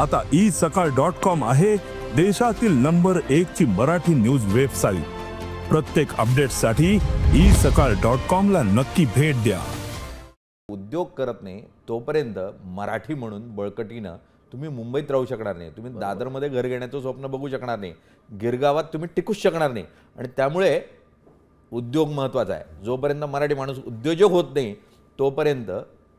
आता ई सकाळ dot com आहे देशातील नंबर एक ची मराठी न्यूज वेबसाईट. प्रत्येक अपडेटसाठी ई सकाळ डॉट कॉम ला नक्की भेट द्या. उद्योग करत नाही तोपर्यंत मराठी म्हणून बळकटीनं तुम्ही मुंबईत राहू शकणार नाही. तुम्ही दादरमध्ये घर घेण्याचं स्वप्न बघू शकणार नाही. गिरगावात तुम्ही टिकूच शकणार नाही. आणि त्यामुळे उद्योग महत्त्वाचा आहे. जोपर्यंत मराठी माणूस उद्योजक होत नाही तोपर्यंत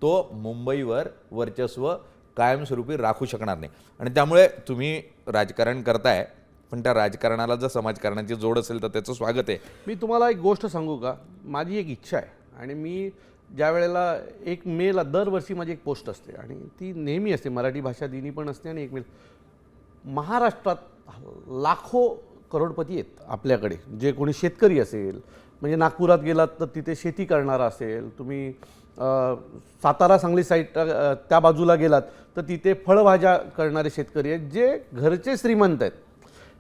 तो मुंबईवर वर्चस्व कायमस्वरूपी राखू शकणार नाही. आणि त्यामुळे तुम्ही राजकारण करताय पण त्या राजकारणाला जर समाजकारणाची जोड असेल तर त्याचं स्वागत आहे. मी तुम्हाला एक गोष्ट सांगू का? माझी एक इच्छा आहे. आणि मी ज्या वेळेला एक मेला दरवर्षी माझी एक पोस्ट असते. आणि ती नेहमी असते. मराठी भाषा दिनी पण असते आणि एक मेल. महाराष्ट्रात लाखो करोडपती आहेत आपल्याकडे. जे कोणी शेतकरी असेल म्हणजे नागपुरात गेलात तर तिथे शेती करणारा असेल तुम्ही सातारा सांगली साईड त्या बाजूला गेलात तर तिथे फळभाज्या करणारे शेतकरी आहेत जे घरचे श्रीमंत आहेत.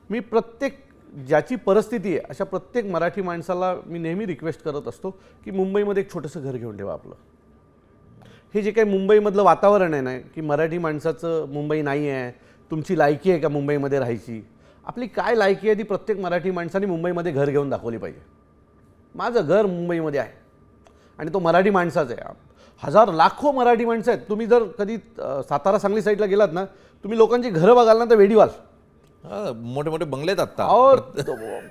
मी प्रत्येक ज्याची परिस्थिती आहे अशा प्रत्येक मराठी माणसाला मी नेहमी रिक्वेस्ट करत असतो की मुंबईमध्ये एक छोटंसं घर घेऊन ठेवा आपलं. हे जे काही मुंबईमधलं वातावरण आहे ना की मराठी माणसाचं मुंबई नाही आहे तुमची लायकी आहे का मुंबईमध्ये राहायची? आपली काय लायकी आहे ती प्रत्येक मराठी माणसाने मुंबईमध्ये घर घेऊन दाखवली पाहिजे. माझं घर मुंबईमध्ये आहे. आणि तो मराठी माणसाचं आहे. हजार लाखो मराठी माणसं आहेत. तुम्ही जर कधी सातारा सांगली साईडला गेलात ना तुम्ही लोकांची घरं बघाल ना तर वेडी व्हाल मोठे मोठे बंगलेत आत्ता. और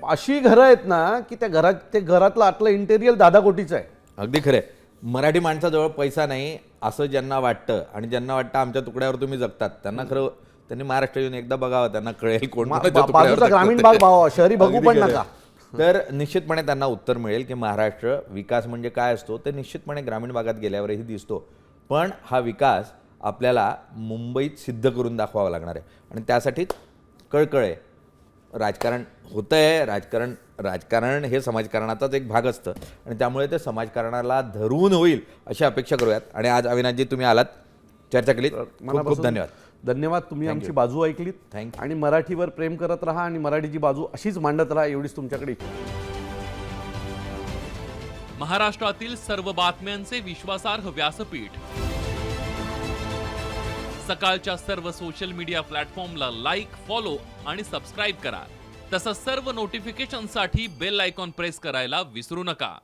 अशी घरं आहेत ना की त्या घरात ते घरातलं आतलं इंटेरियर दादा कोटीचं आहे. अगदी खरंय मराठी माणसाजवळ पैसा नाही असं ज्यांना वाटतं आणि ज्यांना वाटतं आमच्या तुकड्यावर तुम्ही जगतात. त्यांना खरं त्यांनी महाराष्ट्र येऊन एकदा बघावं त्यांना कळेल कोण ग्रामीण. भाग भावा, शहरी बघू पण. नका. तर निश्चितपणे त्यांना उत्तर मिळेल की महाराष्ट्र विकास म्हणजे काय असतो ते निश्चितपणे ग्रामीण भागात गेल्यावरही दिसतो. पण हा विकास आपल्याला मुंबईत सिद्ध करून दाखवावा लागणार आहे. आणि त्यासाठीच कळकळ आहे. राजकारण होतं आहे राजकारण राजकारण हे समाजकारणाचाच एक भाग असतं. आणि त्यामुळे ते समाजकारणाला धरून होईल अशी अपेक्षा करूयात. आणि आज अविनाशजी तुम्ही आलात. चर्चा केलीत. खूप खूप धन्यवाद. धन्यवाद तुम्ही आमची बाजू ऐकलीत. You. आणि मराठीवर प्रेम करत राहा आणि मराठीची बाजू अशीच मांडत राहा एवढीच तुमच्याकडे. महाराष्ट्रातील सर्व बातम्यांचे विश्वासार्ह व्यासपीठ. सकाळच्या सर्व सोशल मीडिया प्लॅटफॉर्मला लाईक फॉलो आणि सबस्क्राईब करा. तसंच सर्व नोटिफिकेशनसाठी बेल आयकॉन प्रेस करायला विसरू नका.